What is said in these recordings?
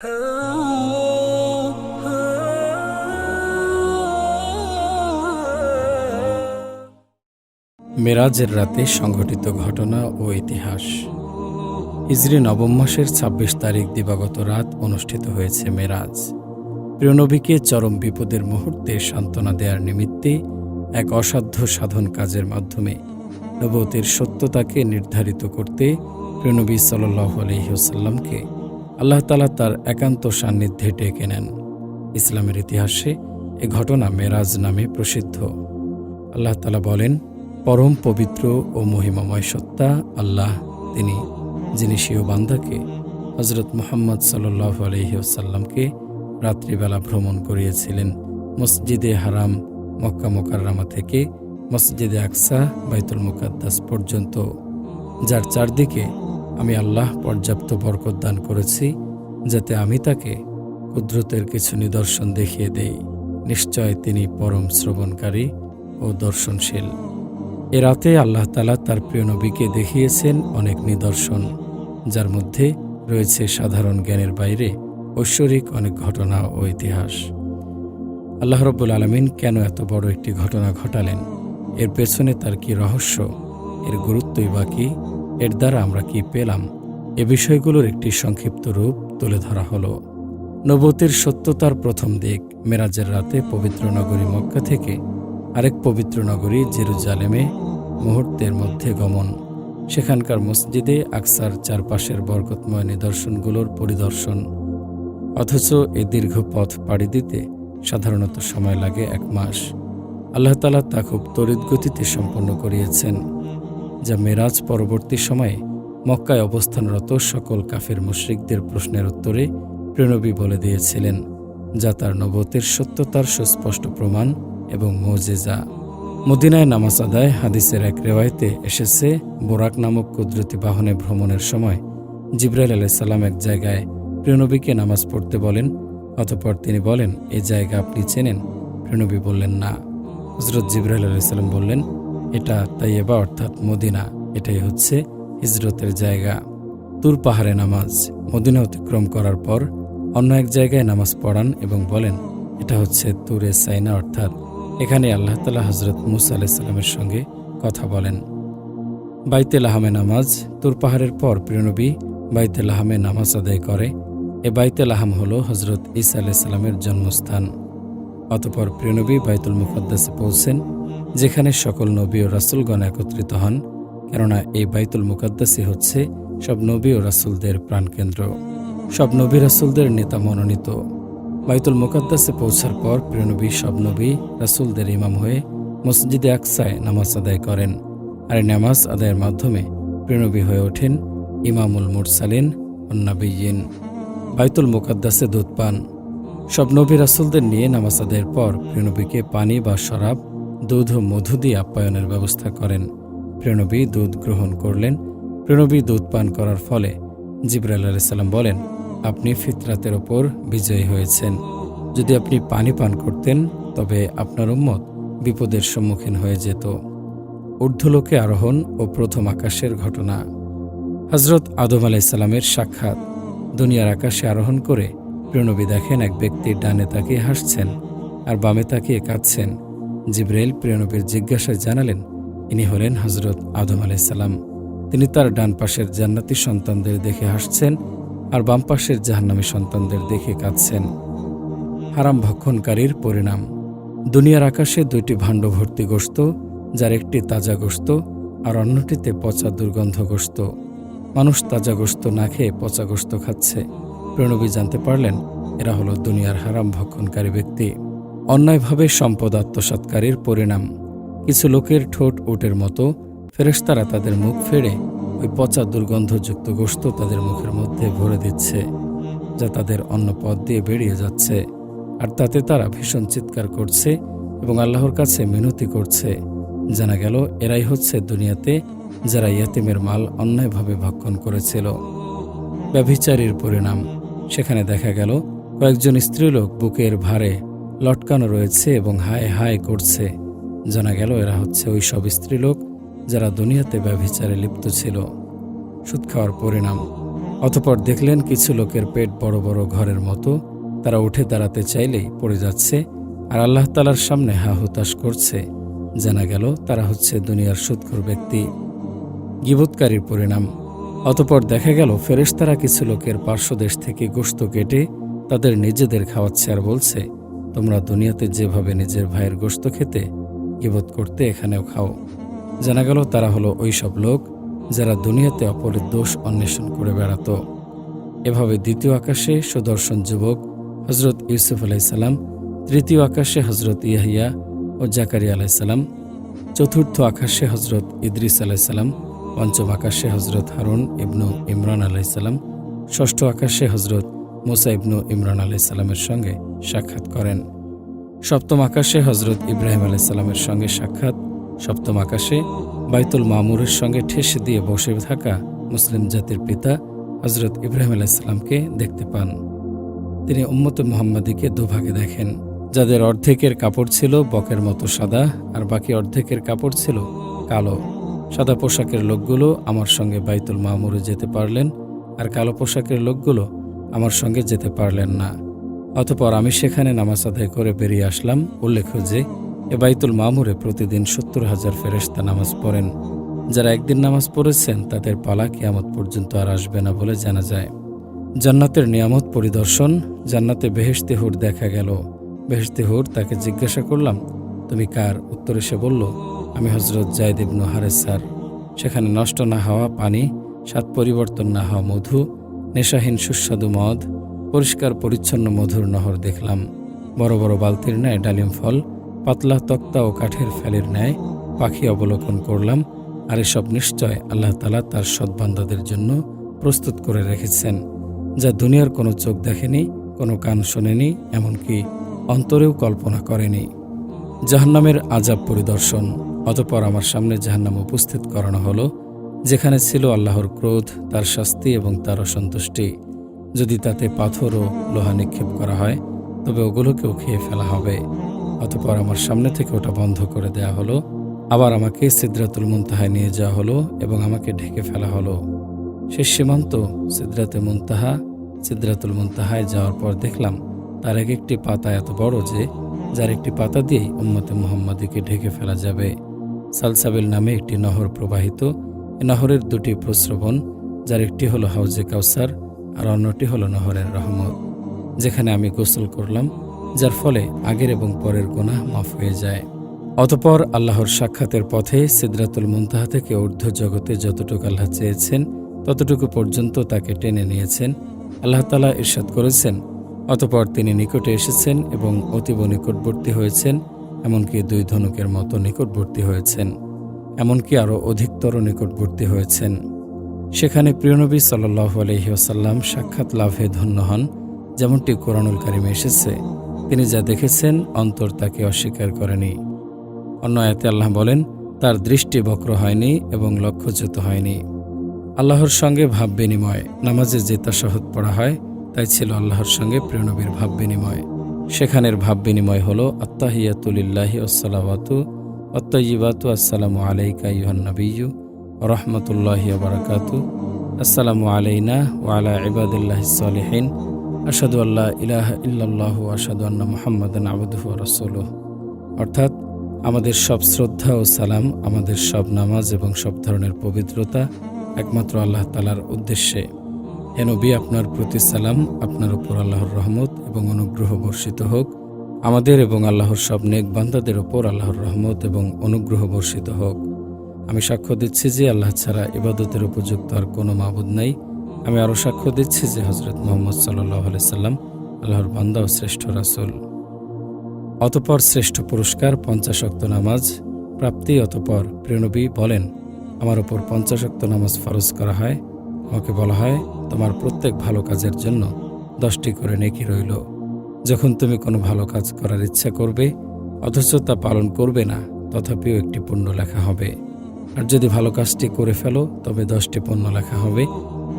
মেরাজের রাতে সংঘটিত ঘটনা ও ইতিহাস। হিজরি নবম মাসের ২৬ তারিখ দিবাগত রাত অনুষ্ঠিত হয়েছে মেরাজ। প্রিয়নবীকে চরম বিপদের মুহূর্তে সান্ত্বনা দেওয়ার নিমিত্তে এক অসাধ্য সাধন কাজের মাধ্যমে নবতের সত্যতাকে নির্ধারিত করতে প্রিয়নবী সাল্লাহ আলহিহসাল্লামকে আল্লাহ তালা তার একান্ত সান্নিধ্যে ডেকে নেন। ইসলামের ইতিহাসে এ ঘটনা মেরাজ নামে প্রসিদ্ধ। আল্লাহ তালা বলেন, পরম পবিত্র ও মহিমাময় সত্তা আল্লাহ, তিনি, যিনি সিও বান্দাকে হজরত মোহাম্মদ সাল্লাহ আলহিউসাল্লামকে রাত্রিবেলা ভ্রমণ করিয়েছিলেন মসজিদে হারাম মক্কা মোকাররামা থেকে মসজিদে আকসা, বাইতুল মুকাদ্দাস পর্যন্ত, যার চারদিকে আমি আল্লাহ পর্যাপ্ত বরকত দান করেছি যাতে আমি তাকে কুদরতের কিছু নিদর্শন দেখিয়ে দেই। নিশ্চয় তিনি পরম শ্রবণকারী ও দর্শনশীল। এ রাতে আল্লাহ তালা তার প্রিয় নবীকে দেখিয়েছেন অনেক নিদর্শন, যার মধ্যে রয়েছে সাধারণ জ্ঞানের বাইরে ঐশ্বরিক অনেক ঘটনা ও ইতিহাস। আল্লাহ রব্বুল আলমিন কেন এত বড় একটি ঘটনা ঘটালেন? এর পেছনে তার কি রহস্য? এর গুরুত্বই বা কি? এর দ্বারা আমরা কি পেলাম? এ বিষয়গুলোর একটি সংক্ষিপ্ত রূপ তুলে ধরা হলো। নবতের সত্যতার প্রথম দিক, মেরাজের রাতে পবিত্র নগরী মক্কা থেকে আরেক পবিত্র নগরী জেরুজালেমে মুহূর্তের মধ্যে গমন। সেখানকার মসজিদে আকসার চারপাশের বরকতময় নিদর্শনগুলোর পরিদর্শন। অথচ এ দীর্ঘ পথ পাড়ি দিতে সাধারণত সময় লাগে এক মাস। আল্লাহ তালা তা খুব তড়িৎ গতিতে সম্পন্ন করিয়েছেন। যা মেরাজ পরবর্তী সময়ে মক্কায় অবস্থানরত সকল কাফের মুশ্রিকদের প্রশ্নের উত্তরে প্রণবী বলে দিয়েছিলেন, যা তার নবতের সত্যতার সুস্পষ্ট প্রমাণ এবং মৌজেজা। মদিনায় নামাজ আদায় হাদিসের এক রেওয়ায়তে এসেছে, বোরাক নামক কুদরতি বাহনে ভ্রমণের সময় জিব্রাইল আলাইসাল্লাম এক জায়গায় প্রিয়নবীকে নামাজ পড়তে বলেন, অতপর তিনি বলেন এই জায়গা আপনি চেনেন? প্রিয়নবী বললেন, না। হজরত জিব্রাইল আলাইসাল্লাম বললেন এটা তাইয়েবা অর্থাৎ মদিনা, এটাই হচ্ছে হিজরতের জায়গা। তুর পাহাড়ে নামাজ, মদিনা অতিক্রম করার পর অন্য এক জায়গায় নামাজ পড়ান এবং বলেন, এটা হচ্ছে তুরে সাইনা, অর্থাৎ এখানে আল্লাহ তালা হজরত মুসা আলাইসাল্লামের সঙ্গে কথা বলেন। বাইতে লাহামে নামাজ, তুর পাহাড়ের পর প্রিয়নবী বাইতে লাহামে নামাজ আদায় করে। এ বাইতে লাহাম হল হজরত ইসা আলাইসাল্লামের জন্মস্থান। অতপর প্রিয়নবী বাইতুল মুকদ্দাসে পৌঁছেন। যেখানে সকল নবী ও রাসুলগণ একত্রিত হন, কেননা এই বাইতুল মুকদ্দাসই হচ্ছে সব নবী ও রাসুলদের প্রাণকেন্দ্র। সব নবী রাসুলদের নেতা মনোনীত। বাইতুল মুকাদ্দাসে পৌঁছার পর প্রিয়নবী সব নবী রাসুলদের ইমাম হয়ে মসজিদে আকসায় নামাজ আদায় করেন। আর নামাজ আদায়ের মাধ্যমে প্রিয়নবী হয়ে ওঠেন ইমামুল মুরসালিন অন্নাবিয়িন বাইতুল মুকাদ্দাসে দুধ পান। সব নবী রাসুলদের নিয়ে নামাজ আদায়ের পর প্রিয়নবীকে পানি বা শরাব দুধ ও মধু দিয়ে আপ্যায়নের ব্যবস্থা করেন। প্রিয়নবী দুধ গ্রহণ করলেন। প্রিয়নবী দুধ পান করার ফলে জিব্রাইল আলাইসাল্লাম বলেন, আপনি ফিতরাতের ওপর বিজয়ী হয়েছেন। যদি আপনি পানি পান করতেন, তবে আপনার উম্মত বিপদের সম্মুখীন হয়ে যেত। ঊর্ধ্বলোকে আরোহণ ও প্রথম আকাশের ঘটনা। হজরত আদম আলাইসাল্লামের সাক্ষাৎ। দুনিয়ার আকাশে আরোহণ করে প্রণবী দেখেন এক ব্যক্তির ডানে তাকিয়ে হাসছেন আর বামে তাকিয়ে কাঁদছেন। জিব্রাইল প্রিয়নবীর জিজ্ঞাসায় জানালেন, ইনি হলেন হজরত আদম আলাইসাল্লাম তিনি তার ডান পাশের জান্নাতি সন্তানদের দেখে হাসছেন আর বাম পাশের জাহান্নামী সন্তানদের দেখে কাঁদছেন। হারাম ভক্ষণকারীর পরিণাম। দুনিয়ার আকাশে দুইটি ভাণ্ড ভর্তি গোস্ত যার একটি তাজা গোস্ত আর অন্যটিতে পচা দুর্গন্ধ গোস্ত মানুষ তাজা গোস্ত না খেয়ে পচা গোস্ত খাচ্ছে। প্রণবী জানতে পারলেন, এরা হলো দুনিয়ার হারাম ভক্ষণকারী ব্যক্তি। অন্যায়ভাবে সম্পদ আত্মসাৎকারীর পরিণাম। কিছু লোকের ঠোঁট ওটের মতো, ফেরেশতারা তাদের মুখ ফেড়ে ওই পচা দুর্গন্ধযুক্ত গোস্ত তাদের মুখের মধ্যে ভরে দিচ্ছে, যা তাদের অন্য পথ দিয়ে বেরিয়ে যাচ্ছে। আর তাতে তারা ভীষণ চিৎকার করছে এবং আল্লাহর কাছে মিনতি করছে। জানা গেল, এরাই হচ্ছে দুনিয়াতে যারা ইয়াতিমের মাল অন্যায়ভাবে ভক্ষণ করেছিল। ব্যভিচারীর পরিণাম। সেখানে দেখা গেল, কয়েকজন স্ত্রীলোক বুকের ভারে লটকানো রয়েছে এবং হায় হায় করছে। জানা গেল এরা হচ্ছে ওই সব স্ত্রীলোক যারা দুনিয়াতে ব্যভিচারে লিপ্ত ছিল। সুদ খাওয়ার পরিণাম। অতপর দেখলেন কিছু লোকের পেট বড় বড় ঘরের মতো। তারা উঠে দাঁড়াতে চাইলেই পড়ে যাচ্ছে আর আল্লাহ তালার সামনে হা হুতাশ করছে। জানা গেল তারা হচ্ছে দুনিয়ার সুৎখর ব্যক্তি। গিবৎকারীর পরিণাম। অতপর দেখা গেল ফেরেশতারা কিছু লোকের পার্শ্বদেশ থেকে গোশত কেটে তাদের নিজেদের খাওয়াচ্ছে আর বলছে তোমরা দুনিয়াতে যেভাবে নিজের ভাইয়ের গোশত খেতে গিবত করতে এখানেও খাও। জানা গেল তারা হলো ওই সব লোক যারা দুনিয়াতে অপরের দোষ অন্বেষণ করে বেড়াতো। এভাবে দ্বিতীয় আকাশে সুদর্শন যুবক হজরত ইউসুফ আলাইসাল্লাম তৃতীয় আকাশে হজরত ইয়াহিয়া ও জাকারিয়া আলাইসাল্লাম চতুর্থ আকাশে হজরত ইদ্রিস আলাইসাল্লাম পঞ্চম আকাশে হজরত হারুন ইবনু ইমরান আলাইসাল্লাম ষষ্ঠ আকাশে হজরত মুসা ইবনু ইমরান আলাইসাল্লামের সঙ্গে সাক্ষাৎ করেন। সপ্তম আকাশে হজরত ইব্রাহিম আলাইসাল্লামের সঙ্গে সাক্ষাৎ, সপ্তম আকাশে বাইতুল মামুরের সঙ্গে ঠেসে দিয়ে বসে থাকা মুসলিম জাতির পিতা হজরত ইব্রাহিম আলাইসাল্লামকে দেখতে পান। তিনি উম্মতে মোহাম্মদীকে দুভাগে দেখেন, যাদের অর্ধেকের কাপড় ছিল বকের মতো সাদা আর বাকি অর্ধেকের কাপড় ছিল কালো। সাদা পোশাকের লোকগুলো আমার সঙ্গে বাইতুল মামুরে যেতে পারলেন আর কালো পোশাকের লোকগুলো আমার সঙ্গে যেতে পারলেন না। অতপর আমি সেখানে নামাজ আদায় করে বেরিয়ে আসলাম। উল্লেখ্য যে, এ বাইতুল মামুরে প্রতিদিন সত্তর হাজার ফেরেশতা নামাজ পড়েন। যারা একদিন নামাজ পড়েছেন, তাদের পালা কিয়ামত পর্যন্ত আর আসবে না বলে জানা যায়। জান্নাতের নিয়ামত পরিদর্শন, জান্নাতে বেহেশতে হুর দেখা গেল। বেহেশতে হুর তাকে জিজ্ঞাসা করলাম, তুমি কার? উত্তরে এসে বলল, আমি হজরত জায়দ ইবনু স্যার। সেখানে নষ্ট না হওয়া পানি, স্বাদ পরিবর্তন না হওয়া মধু নেশাহীন সুস্বাদু মদ, পরিষ্কার পরিচ্ছন্ন মধুর নহর দেখলাম। বড় বড় বালতির ন্যায় ডালিম ফল, পাতলা তক্তা ও কাঠের ফেলের ন্যায় পাখি অবলোকন করলাম আর এসব নিশ্চয় আল্লাহ তালা তার সৎবান্দাদের জন্য প্রস্তুত করে রেখেছেন, যা দুনিয়ার কোনো চোখ দেখেনি, কোনো কান শোনেনি, এমনকি অন্তরেও কল্পনা করেনি। জাহান্নামের আজাব পরিদর্শন, অতপর আমার সামনে জাহান্নাম উপস্থিত করানো হলো। যেখানে ছিল আল্লাহর ক্রোধ, তার শাস্তি এবং তার অসন্তুষ্টি। যদি তাতে পাথর ও লোহা নিক্ষেপ করা হয়, তবে ওগুলোকেও খেয়ে ফেলা হবে। অতপর আমার সামনে থেকে ওটা বন্ধ করে দেয়া হলো। আবার আমাকে সিদ্রাতুল মুনতাহায় নিয়ে যাওয়া হলো এবং আমাকে ঢেকে ফেলা হলো। শেষ সীমান্ত সিদ্রাতে মুনতাহা, সিদ্রাতুল মুনতাহায় যাওয়ার পর দেখলাম, তার এক একটি পাতা এত বড় যে, যার একটি পাতা দিয়েই উম্মতে মোহাম্মদীকে ঢেকে ফেলা যাবে। সালসাবিল নামে একটি নহর প্রবাহিত নহরের দুটি প্রস্রবণ যার একটি হলো হাউজে কাউসার আর অন্যটি হলো নহরের রহমত, যেখানে আমি গোসল করলাম, যার ফলে আগের এবং পরের গোনাহ মাফ হয়ে যায়। অতপর আল্লাহর সাক্ষাতের পথে সিদ্রাতুল মুনতাহা থেকে ঊর্ধ্ব জগতে যতটুকু আল্লাহ চেয়েছেন, ততটুকু পর্যন্ত তাকে টেনে নিয়েছেন। আল্লাহ তালা ইরশাদ করেছেন, অতপর তিনি নিকটে এসেছেন এবং অতীব নিকটবর্তী হয়েছেন, এমনকি দুই ধনুকের মতো নিকটবর্তী হয়েছেন। এমনকি আরও অধিকতর নিকটবর্তী হয়েছেন। সেখানে প্রিয়নবী সাল্লাহ আলহিহাসাল্লাম সাক্ষাৎ লাভে ধন্য হন, যেমনটি কোরআনুল কারিমে এসেছে। তিনি যা দেখেছেন, অন্তর তাকে অস্বীকার করেনি। অন্য আয়াতে আল্লাহ বলেন, তার দৃষ্টি বক্র হয়নি এবং লক্ষ্যচ্যুত হয়নি। আল্লাহর সঙ্গে ভাব বিনিময় নামাজে যে তাসাহত পড়া হয়, তাই ছিল আল্লাহর সঙ্গে প্রিয়নবীর ভাব বিনিময়। সেখানের ভাব বিনিময় হল আত্মাহিয়াতুলিল্লাহি আসসালাওয়াতু অত্তয়িবাতু আসসালামু আলাইকা ইউহান নবীয়ু রহমতুল্লাহি বারাকাতু আসসালামু আলাইনা ওয়ালা ইবাদুল্লাহ সালিহিন আসাদু আল্লাহ ইলাহ ইল্লাল্লাহ আসাদু আন্না মোহাম্মদান আবদুহু রসুলুহ। অর্থাৎ আমাদের সব শ্রদ্ধা ও সালাম, আমাদের সব নামাজ এবং সব ধরনের পবিত্রতা একমাত্র আল্লাহ তালার উদ্দেশ্যে। হে নবী, আপনার প্রতি সালাম, আপনার উপর আল্লাহর রহমত এবং অনুগ্রহ বর্ষিত হোক। আমাদের এবং আল্লাহর সব নেক বান্দাদের উপর আল্লাহর রহমত এবং অনুগ্রহ বর্ষিত হোক। আমি সাক্ষ্য দিচ্ছি যে আল্লাহ ছাড়া ইবাদতের উপযুক্ত আর কোনো মাবুদ নাই। আমি আরও সাক্ষ্য দিচ্ছি যে হজরত মোহাম্মদ সাল্লাহ সাল্লাম আল্লাহর বান্দা ও শ্রেষ্ঠ রাসুল। অতপর শ্রেষ্ঠ পুরস্কার, পঞ্চাশক্ত নামাজ প্রাপ্তি অতপর প্রিয়নবী বলেন, আমার ওপর পঞ্চাশক্ত নামাজ ফরজ করা হয়। আমাকে বলা হয়, তোমার প্রত্যেক ভালো কাজের জন্য দশটি করে নেকি রইল। যখন তুমি কোনো ভালো কাজ করার ইচ্ছা করবে, অথচ তা পালন করবে না, তথাপিও একটি পুণ্য লেখা হবে। আর যদি ভালো কাজটি করে ফেলো, তবে দশটি পুণ্য লেখা হবে।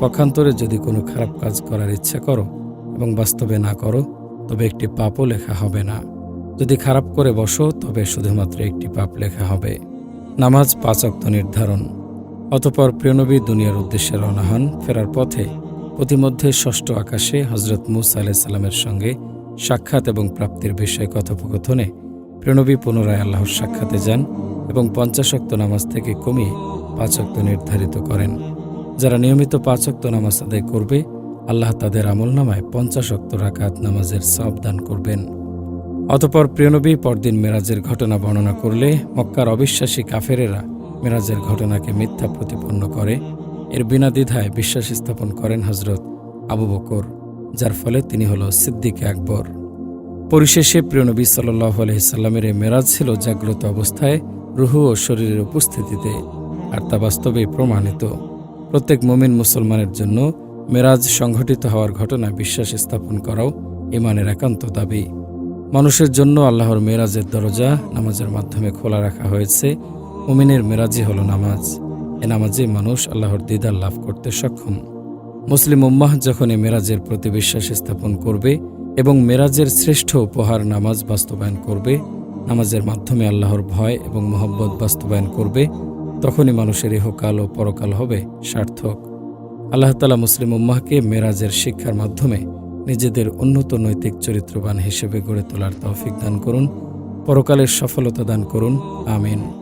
পক্ষান্তরে যদি কোনো খারাপ কাজ করার ইচ্ছা করো এবং বাস্তবে না করো, তবে একটি পাপও লেখা হবে না। যদি খারাপ করে বসো, তবে শুধুমাত্র একটি পাপ লেখা হবে। নামাজ পাঁচ অক্ত নির্ধারণ। অতপর প্রিয়নবী দুনিয়ার উদ্দেশ্যে রওনা হন ফেরার পথে। পথিমধ্যে ষষ্ঠ আকাশে হজরত মুসা আলাইসাল্লামের সঙ্গে সাক্ষাৎ এবং প্রাপ্তির বিষয়ে কথোপকথনে প্রণবী পুনরায় আল্লাহর সাক্ষাতে যান এবং পঞ্চাশক্ত নামাজ থেকে কমিয়ে পাঁচক্ত নির্ধারিত করেন। যারা নিয়মিত পাঁচক্ত নামাজ আদায় করবে, আল্লাহ তাদের আমলনামায় পঞ্চাশক্ত রাকাত নামাজের সব দান করবেন। অতপর প্রিয়নবী পরদিন মেরাজের ঘটনা বর্ণনা করলে মক্কার অবিশ্বাসী কাফেরেরা মেরাজের ঘটনাকে মিথ্যা প্রতিপন্ন করে। এর বিনা দ্বিধায় বিশ্বাস স্থাপন করেন হজরত আবু বকর। যার ফলে তিনি হল সিদ্দিকে আকবর। পরিশেষে প্রিয়নবী সাল্লাহ আলহিসাল্লামের মেরাজ ছিল জাগ্রত অবস্থায় রুহু ও শরীরের উপস্থিতিতে, আর তা বাস্তবেই প্রমাণিত। প্রত্যেক মুমিন মুসলমানের জন্য মেরাজ সংঘটিত হওয়ার ঘটনা বিশ্বাস স্থাপন করাও ইমানের একান্ত দাবি। মানুষের জন্য আল্লাহর মেরাজের দরজা নামাজের মাধ্যমে খোলা রাখা হয়েছে। মুমিনের মেরাজই হল নামাজ। এ নামাজে মানুষ আল্লাহর দিদার লাভ করতে সক্ষম। মুসলিম উম্মাহ যখন এ মেরাজের প্রতি বিশ্বাস স্থাপন করবে এবং মেরাজের শ্রেষ্ঠ উপহার নামাজ বাস্তবায়ন করবে, নামাজের মাধ্যমে আল্লাহর ভয় এবং মোহব্বত বাস্তবায়ন করবে, তখনই মানুষের ইহকাল ও পরকাল হবে সার্থক। আল্লাহ তালা মুসলিম উম্মাহকে মেরাজের শিক্ষার মাধ্যমে নিজেদের উন্নত নৈতিক চরিত্রবান হিসেবে গড়ে তোলার তৌফিক দান করুন, পরকালের সফলতা দান করুন, আমিন।